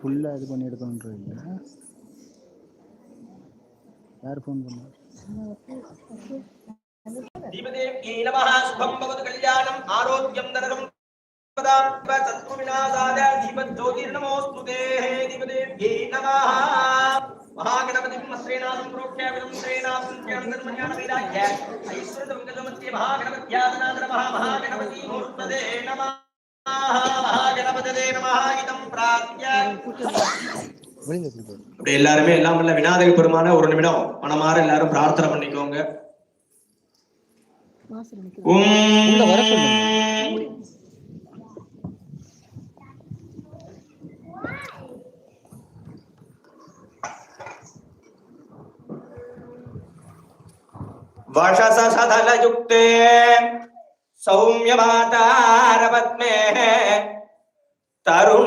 ஃபுல்லாக இது பண்ணி எடுக்கணுன்ற இல்லை. யார் ஃபோன் பண்ணா? தீபதேவி நமः சுபம் பவது கல்யாணம் ஆரோக்கியம் பதாம். தீபதேவி மகாகணபதிம் அஸ்ரேனாசம் புரோக்ஷாவிதம் ஸ்ரேனாசம் ஞான வைராக்கிய. ஐஸ்வரதம் கஜமத்திய மகாகணபத்யாதனாத நமः மகாகணபதி மூர்த்ததே நமः மகாகணபதே நமः இதம் பிரார்த்திய வெளியில் எப்படி போகுது அப்படி எல்லாருமே எல்லாம் வல்ல விநாயகர் பெருமான ஒரு நிமிடம் மனமாற எல்லாரும் பிரார்த்தனை பண்ணிக்கோங்க. உள்ள वशसधनयुक्ते सौम्यमातारपद्मे तरुण